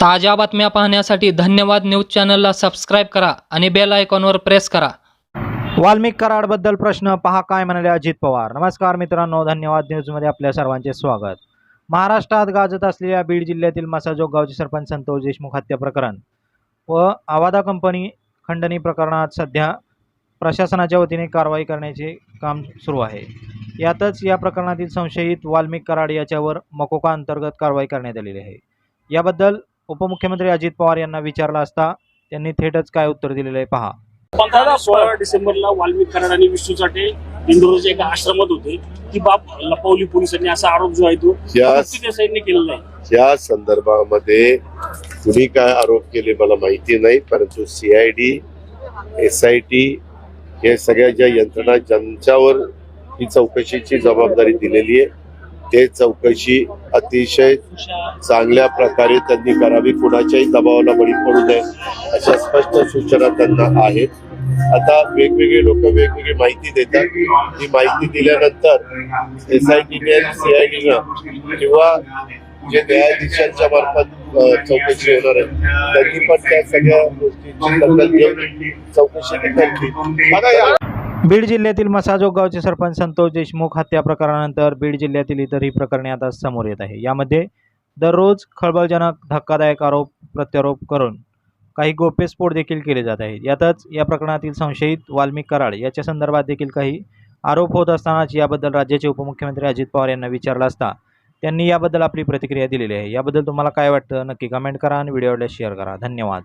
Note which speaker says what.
Speaker 1: ताज्या बातम्या पाहण्यासाठी धन्यवाद न्यूज चॅनलला सबस्क्राईब करा आणि बेल आयकॉनवर प्रेस करा.
Speaker 2: वाल्मिक कराडबद्दल प्रश्न पहा काय म्हणाले अजित पवार. नमस्कार मित्रांनो धन्यवाद न्यूजमध्ये आपल्या सर्वांचे स्वागत. महाराष्ट्रात गाजत असलेल्या बीड जिल्ह्यातील मसाजोग गावचे सरपंच संतोष देशमुख हत्या प्रकरण व आवादा कंपनी खंडणी प्रकरणात सध्या प्रशासनाच्या वतीने कारवाई करण्याचे काम सुरू आहे. यातच या प्रकरणातील संशयित वाल्मिक कराड याच्यावर मकोका अंतर्गत कारवाई करण्यात आलेली आहे. याबद्दल उपमुख्यमंत्री अजित पवार यांना विचारला असता त्यांनी थेटच काय उत्तर दिलेलं आहे पहा.
Speaker 3: पंधरा सोळा डिसेंबरला वाल्मिक कराड आणि विष्णू चाटे इंदोरच्या एका आश्रमात होते. ती बाब लपवली पोलिसांनी असा आरोप जो आहे तो देसाईंनी केलेला आहे.
Speaker 4: या संदर्भामध्ये कुणी काय आरोप केले मला माहिती नाही परंतु सीआयडी एस आय टी हे सगळ्या ज्या यंत्रणा ज्यांच्यावर ही चौकशीची जबाबदारी दिलेली आहे ते चौकशी अतिशय चांगल्या प्रकारे त्यांनी करावी. कुणाच्याही दबावाला बळी पडू नये अशा स्पष्ट सूचना त्यांना आहेत. आता वेगवेगळे लोक वेगवेगळी माहिती देतात. ही माहिती दिल्यानंतर एस आय टीने आणि सीआयडीनं किंवा जे न्यायाधीशांच्या मार्फत चौकशी होणार आहे त्यांनी पण त्या सगळ्या गोष्टींची दखल घेऊन चौकशी करतील.
Speaker 2: बीड जिल्ह्यातील मसाजोग गावचे सरपंच संतोष देशमुख हत्या प्रकारानंतर बीड जिल्ह्यातील इतरही प्रकरणे आता समोर येत आहे. यामध्ये दररोज खळबळजनक धक्कादायक आरोप प्रत्यारोप करून काही गोप्यस्फोट देखील केले जात आहेत. यातच या प्रकरणातील संशयित वाल्मिक कराड याच्या संदर्भात देखील काही आरोप होत असतानाच याबद्दल राज्याचे उपमुख्यमंत्री अजित पवार यांना विचारलं असता त्यांनी याबद्दल आपली प्रतिक्रिया दिलेली आहे. याबद्दल तुम्हाला काय वाटतं? नक्की कमेंट करा आणि व्हिडिओला शेअर करा. धन्यवाद.